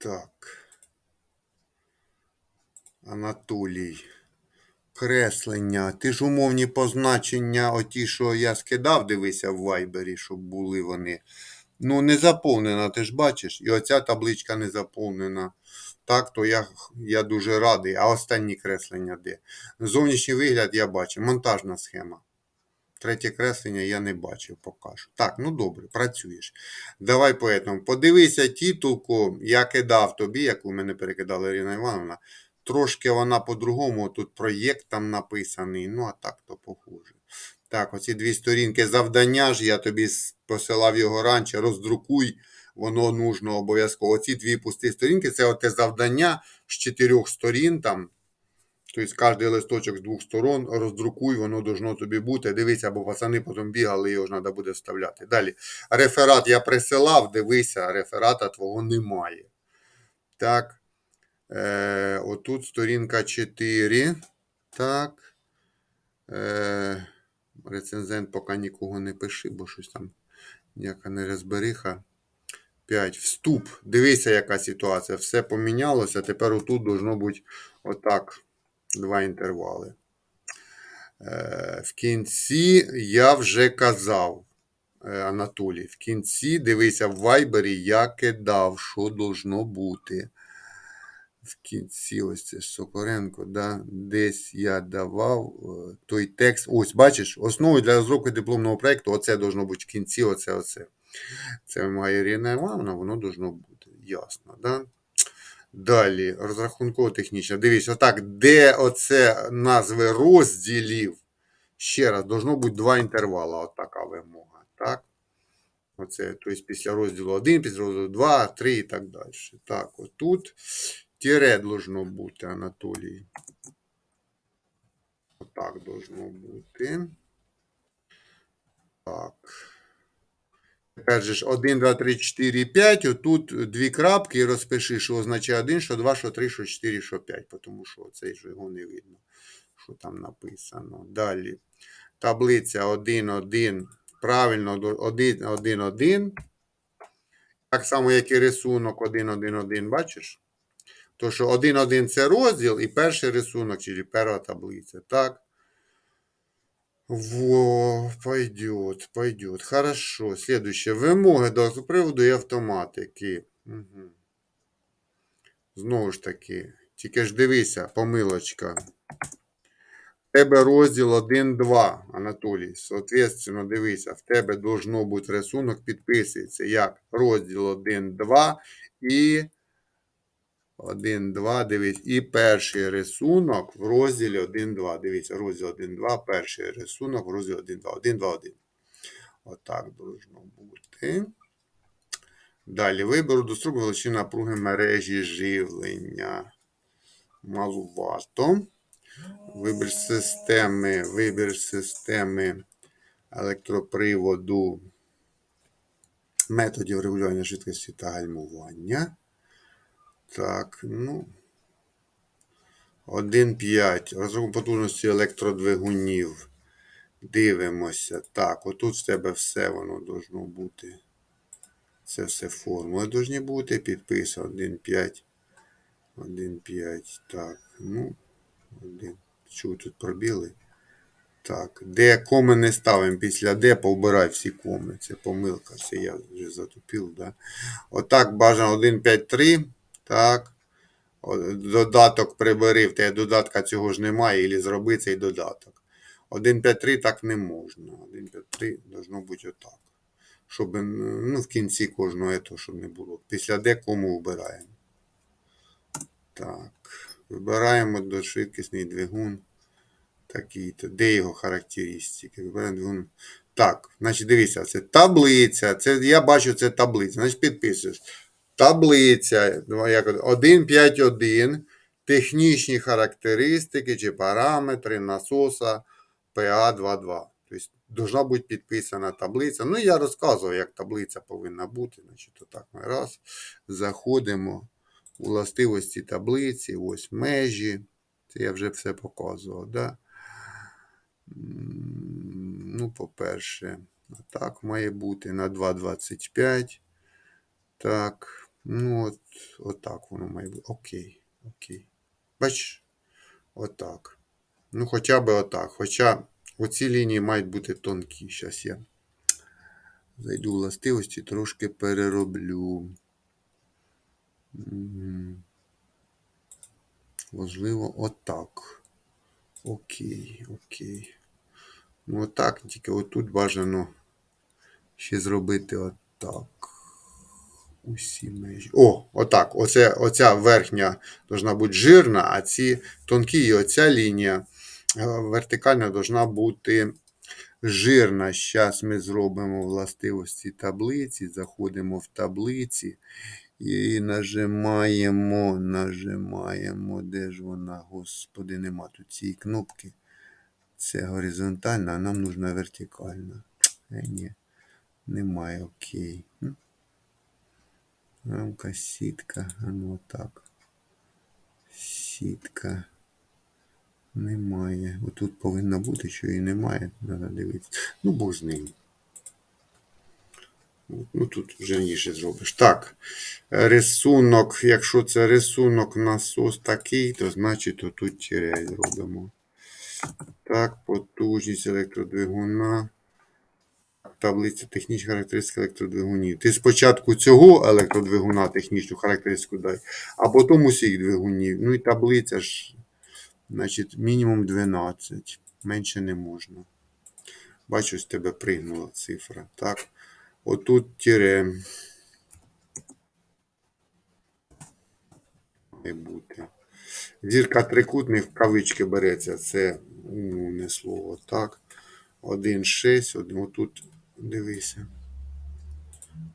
Так. Анатолій. Креслення. Ти ж умовні позначення, оті, що я скидав, дивися в вайбері, щоб були вони. Ну, не заповнена, ти ж бачиш. І оця табличка не заповнена. Так, то я, я дуже радий. А останні креслення де? Зовнішній вигляд я бачу. Монтажна схема. Третє креслення я не бачив поки що. Так, ну добре, працюєш. Давай поэтому. Подивися титулку, я кидав тобі, яку мене перекидала Ірина Івановна. Трошки вона по-другому, тут проєкт там написаний, ну а так то похоже. Так, оці дві сторінки завдання ж, я тобі посилав його раніше, роздрукуй, воно нужно обов'язково. Оці дві пусті сторінки, це оте завдання з чотирьох сторін там. Тобто кожен листочок з двох сторон роздрукуй, воно должно тобі бути. Дивися, бо пацани потім бігали, його ж треба буде вставляти. Далі. Реферат я присилав, дивися, реферата твого немає. Так. Е, отут сторінка 4. Так. Е, рецензент поки нікого не пиши, бо щось там ніяка не розбериха. 5. Вступ. Дивися, яка ситуація. Все помінялося. Тепер отут должно бути отак. Два інтервали. Е, в кінці я вже казав, е, Анатолій, в кінці дивися в вайбері, я кидав, що должно бути. В кінці, ось це Сокоренко, да, десь я давав е, той текст. Ось, бачиш, основою для розробки дипломного проєкту, оце должно бути в кінці, оце, оце. Це має Ірина Івановна, воно должно бути. Ясно, да? Далі, розрахунково технічно. Дивись, отак, де оце назви розділів, ще раз, должно бути два інтервала, от така вимога. Так? Оце, тобто після розділу 1, після розділу 2, 3 і так далі. Так, отут тире должно бути, Анатолій. Отак должно бути. Так. Ж 1, 2, 3, 4, 5. Отут дві крапки і розпиши, що означає 1, що 2, що 3, що 4, що 5. Тому що цей ж його не видно, що там написано. Далі. Таблиця 1, 1. Правильно, 1, 1, 1. Так само, як і рисунок 1, 1, 1, бачиш? То, що 1, 1 це розділ і перший рисунок, чи перша таблиця. Так. Во, пойдет, пойдет. Хорошо. Следующее. Вимоги до приводу і автоматики. Угу. Знову ж таки, тільки ж дивися, помилочка. В тебе розділ 1-2, Анатолій. Соответственно, дивися, в тебе должно бути рисунок, підписується як розділ 1-2 і 1-2, дивись, і перший рисунок в розділі 1-2. Дивіться, розділ 1-2, перший рисунок в розділі 1-2. 1-2-1. Отак должно бути. Далі виберу до строку величини напруги мережі живлення. Малувато. Вибір системи, вибір системи електроприводу методів регулювання швидкості та гальмування. Так, ну. 1.5. Розрахунок потужності електродвигунів. Дивимося. Так, отут в тебе все воно должно бути. Це все формули должні бути. Підписано 1.5. 1.5. Так, ну. 1. Чого тут пробіли? Так, де коми не ставимо після де, повбирай всі коми. Це помилка. Це я вже затупив, да? Отак бажано 1.5.3. Так. Додаток прибери, в додатка цього ж немає, і зроби цей додаток. 1.5.3 так не можна. 1.5.3 должно бути отак. Щоб ну, в кінці кожного этого, щоб не було. Після де кому вбираємо. Так. Вибираємо до швидкісний двигун. Такий-то. Де його характеристики? Вибираємо двигун. Так, значить, дивіться, це таблиця. Це, я бачу, це таблиця. Значить, підписуєш. Таблиця ну, як 1.5.1. Технічні характеристики чи параметри насоса PA22. Тобто, должна бути підписана таблиця. Ну, я розказував, як таблиця повинна бути. Значить, отак ми раз. Заходимо у властивості таблиці, ось межі. Це я вже все показував. Да? Ну, по-перше, так має бути на 2,25. Так, Ну, от, отак воно має бути. Окей. Окей. Бачиш? Отак. Ну, хоча б отак. Хоча оці лінії мають бути тонкі. Зараз я зайду в властивості, трошки перероблю. Можливо, отак. Окей, окей. Ну, отак, тільки отут бажано ще зробити отак. Усі межі. О, отак. Оце, оця верхня должна бути жирна, а ці тонкі, і оця лінія е, вертикальна должна бути жирна. Зараз ми зробимо властивості таблиці, заходимо в таблиці і нажимаємо, нажимаємо, де ж вона, господи, нема тут цієї кнопки. Це горизонтальна, а нам нужна вертикальна. Е, ні, немає, окей. Рамка, сітка, а ну так. Сітка. Немає. Отут повинна бути, що її немає. Треба дивитися. Ну, Бог з ним. Ну, тут вже раніше зробиш. Так. Рисунок, якщо це рисунок насос такий, то значить отут тире робимо. Так, потужність електродвигуна. Таблиця технічна характеристика електродвигунів. Ти спочатку цього електродвигуна технічну характеристику дай, а потім усіх двигунів. Ну і таблиця ж, значить, мінімум 12. Менше не можна. Бачу, з тебе пригнула цифра. Так. Отут тире. Має бути. Зірка трикутних в кавички береться. Це ну, не слово. Так. 1,6. Один, отут дивися.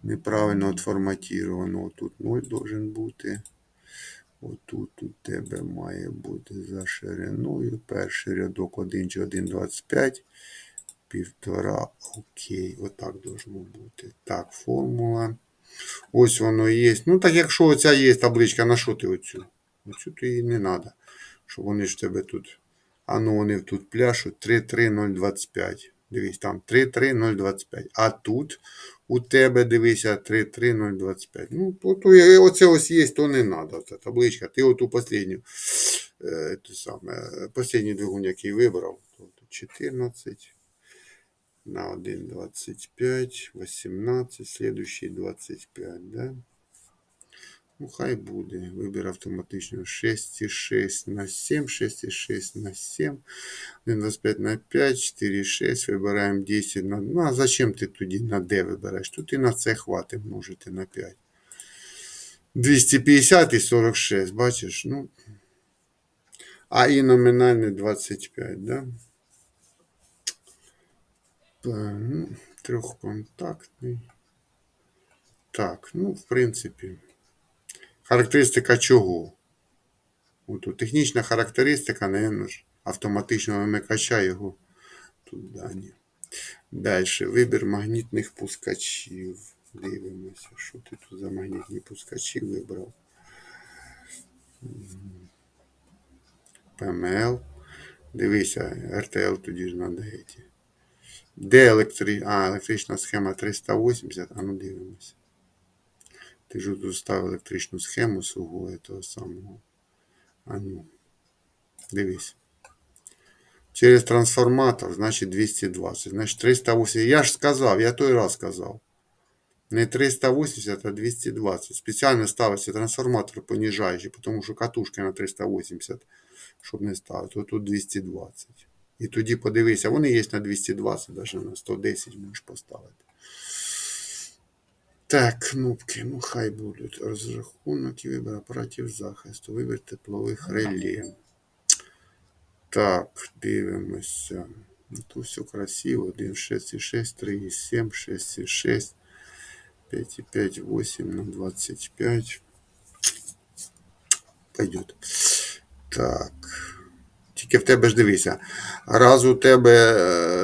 Неправильно отформатировано. Отут 0 должен бути. Отут у тебе має бути за шириною. Перший рядок 1 чи 1,25. Півтора. Окей. Отак должно бути. Так, формула. Ось воно є. Ну, так якщо оця є табличка, на що ти оцю? Оцю то її не треба. Щоб вони ж тебе тут. А ну вони тут пляшуть 33025. Дивись, там 33025. А тут у тебе, дивися, 33025. Ну, є- оце ось є, то не треба. Ця табличка. Ти оту последню, е, саме, последній двигун, який вибрав, тут 14 на 1,25, 18, следующий 25, да? Ну, хай буде. Вибір автоматично 6,6 на 7, 6,6 на 7, 1,25 на 5, 4,6, вибираємо 10 на... Ну, а зачем ти тоді на D вибираєш? Тут і на це хватить множити на 5. 250 і 46, бачиш? Ну, а і номінальний 25, да? Ну, трьохконтактний. Так, ну, в принципі. Характеристика чого? От, технічна характеристика, напевно ж, автоматичного вимикача його тут дані. Далі. Вибір магнітних пускачів. Дивимося, що ти тут за магнітні пускачі вибрав. ПМЛ. Дивися, РТЛ тоді ж надається. Де електри... а, електрична схема 380, а ну дивимося. Ти ж тут електричну схему свого того самого. А ну. Дивись. Через трансформатор, значить 220. Значить 380. Я ж сказав, я той раз сказав. Не 380, а 220. Спеціально ставиться трансформатор понижаючий, тому що катушки на 380, щоб не ставити. От тут 220. І тоді подивися, вони є на 220, навіть на 110 можеш поставити. Так, кнопки, ну хай будуть. Розрахунок і вибір апаратів захисту, вибір теплових реле. Так, дивимося. Ну, Тут все красиво. 1, 6, 6, 3, 7, 6, 6, 5, 5, 8 на 25. Пойдет. Так. Тільки в тебе ж дивися. Раз у тебе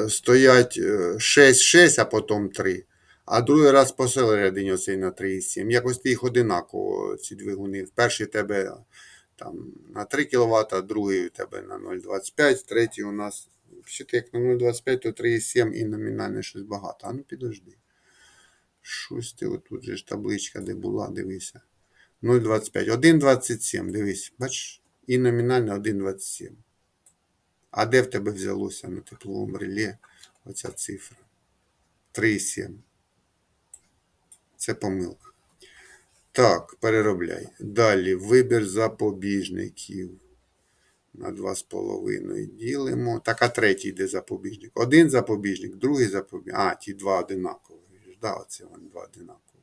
е, стоять 6, 6, а потім 3. А другий раз посередині оцей на 3,7. Якось ти їх одинаково, ці двигуни. Перший тебе там на 3 кВт, другий у тебе на 0,25, третій у нас. Ще ти як на 0,25, то 3,7 і номінальне щось багато. А ну підожди. Щось ти отут же ж табличка, де була, дивися. 0,25. 1,27, дивись, бачиш? І номінально 1,27. А де в тебе взялося на тепловому реле оця цифра? 3,7. Це помилка. Так, переробляй. Далі вибір запобіжників. На 2,5 ділимо. Так, а третій де запобіжник? Один запобіжник, другий запобіжник. А, ті два одинакові. Да, оце вони два одинакові.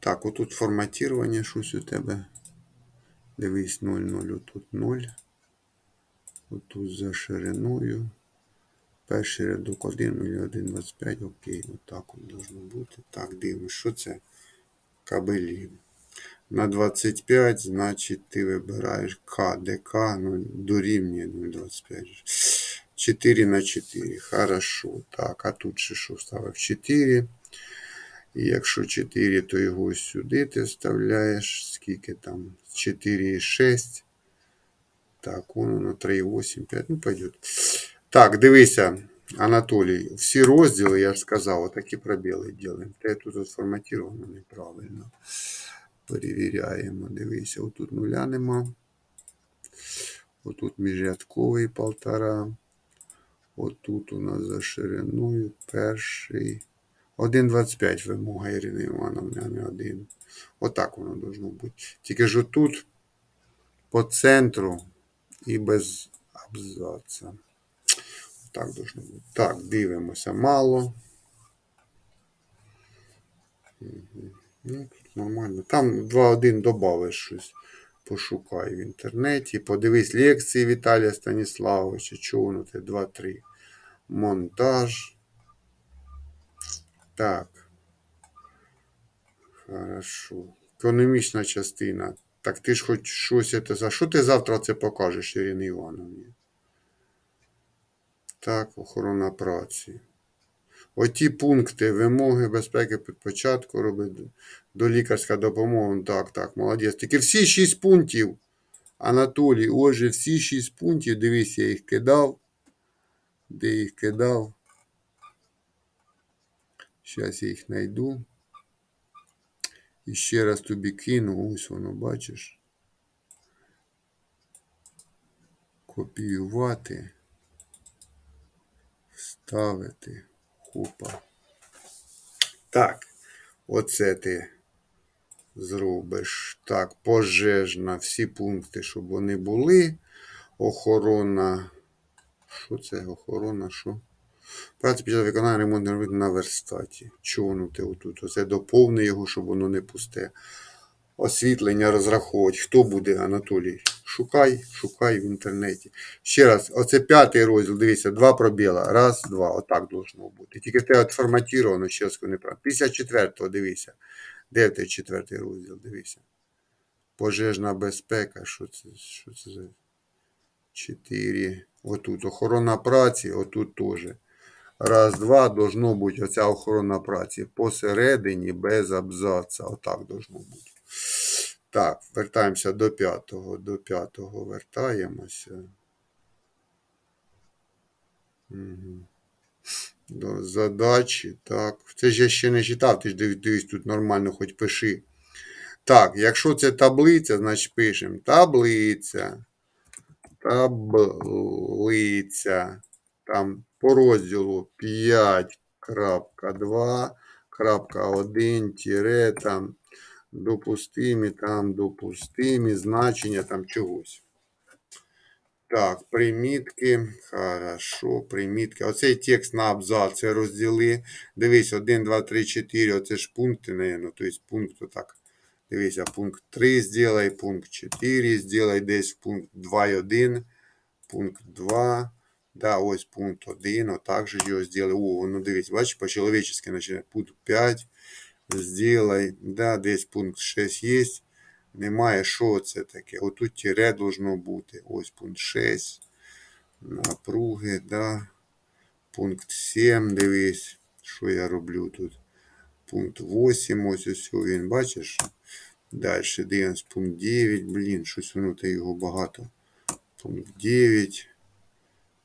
Так, отут форматування щось у тебе. Дивись 0, 0, отут 0. Отут за шириною. Перший рядок 1, 0, 1, 25. Окей, отак от должно бути. Так, дивимось, що це? Кабелі. На 25, значить, ти вибираєш КДК, ну, дорівнює 0,25. 4 на 4. Хорошо. Так, а тут ще що вставив? 4. І якщо 4, то його сюди ти вставляєш. Скільки там? 4,6. Так, вон воно 3,8, 5. Ну, пойдет. Так, дивися, Анатолій. Всі розділи, я ж сказав, отакі пробіли ділимо. Те тут от форматировано неправильно. Перевіряємо. Дивися, отут нуля нема. Отут міжрядковий полтора. Отут у нас за шириною перший. 1,25 вимога Ірини Івановни, а не 1. Отак воно должно бути. Тільки ж отут по центру і без абзаца. Так должно бути. Так, дивимося. Мало. Ну, тут нормально. Там 2-1 добавиш щось. Пошукай в інтернеті. Подивись лекції Віталія Станіславовича. Чого те 2-3. Монтаж. Так. Хорошо. Економічна частина. Так ти ж хоч щось це за. Що ти завтра це покажеш, Ірині Івановні? Так, охорона праці. Оті пункти вимоги безпеки під початку робити до лікарська допомога. Так, так, молодець. Тільки всі шість пунктів, Анатолій, отже, всі шість пунктів, дивись, я їх кидав. Де їх кидав? Зараз я їх знайду. І ще раз тобі кину, ось воно, бачиш. Копіювати. Вставити. Хопа. Так. Оце ти зробиш. Так, пожежна, всі пункти, щоб вони були. Охорона. Що це? Охорона, що? Праця під час виконання ремонтних робіт на верстаті. Чого ти отут? Оце доповни його, щоб воно не пусте. Освітлення розраховувати. Хто буде, Анатолій? Шукай, шукай в інтернеті. Ще раз, оце п'ятий розділ, дивіться, два пробіла. Раз, два. Отак должно бути. Тільки те от форматіровано, ще раз неправильно. 54-го, дивися. Де той четвертий розділ? Дивися. Пожежна безпека. Що це? Що це за? 4. Отут охорона праці, отут теж. Раз, два, должно бути оця охорона праці. Посередині без абзаца. Отак должно бути. Так, вертаємося до п'ятого. До п'ятого вертаємося. Угу. До задачі. Так. Це ж я ще не читав, ти ж дивись, тут нормально хоч пиши. Так, якщо це таблиця, значить пишемо таблиця. Таблиця. Там по розділу 5.2.1 тире там допустимі, там допустимі значення там чогось. Так, примітки. Хорошо, примітки. Оцей текст на абзаци розділи. Дивись, 1, 2, 3, 4. Оце ж пункти, наверное. Тобто пункт так. Дивися, пункт 3 сделай, пункт 4 сделай, десь пункт 2.1, пункт 2. Да, ось пункт 1, отак його сделай. О, ну дивись, бачиш, по-человечески починає. Пункт 5 сделай. Да, десь пункт 6 є. Немає, що це таке. Отут тире должно бути. Ось пункт 6. Напруги, да. Пункт 7, дивись, що я роблю тут. Пункт 8, ось ось він, бачиш? Далі дивимось пункт 9. Блін, щось воно його багато. Пункт 9.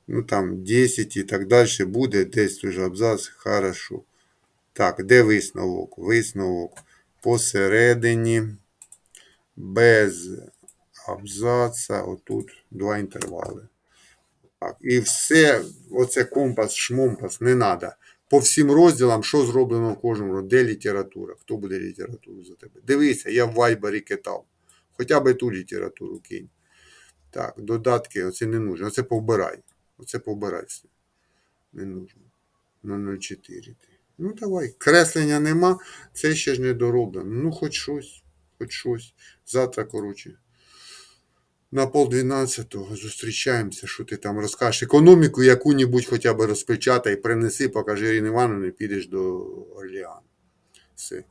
Ну там 10 і так далі буде, десь уже абзац, хорошо. Так, де висновок? Висновок посередині, без абзаца, отут два інтервали. Так, і все, оце компас, шмомпас, не треба. По всім розділам, що зроблено в кожному розділі, де література, хто буде літературу за тебе. Дивися, я в Вайбері китав. Хоча б ту літературу кинь. Так, додатки, оце не нужно. Оце повбирай. Оце повбирай все. Не нужно. На 04. ти. Ну давай. Креслення нема, це ще ж не дороблено. Ну, хоч щось, хоч щось. Завтра, коротше. На пол дванадцятого зустрічаємося, що ти там розкажеш. Економіку яку-небудь хоча б розпечатай, принеси, покажи Ірину Івановну, і підеш до Орлеану. Все.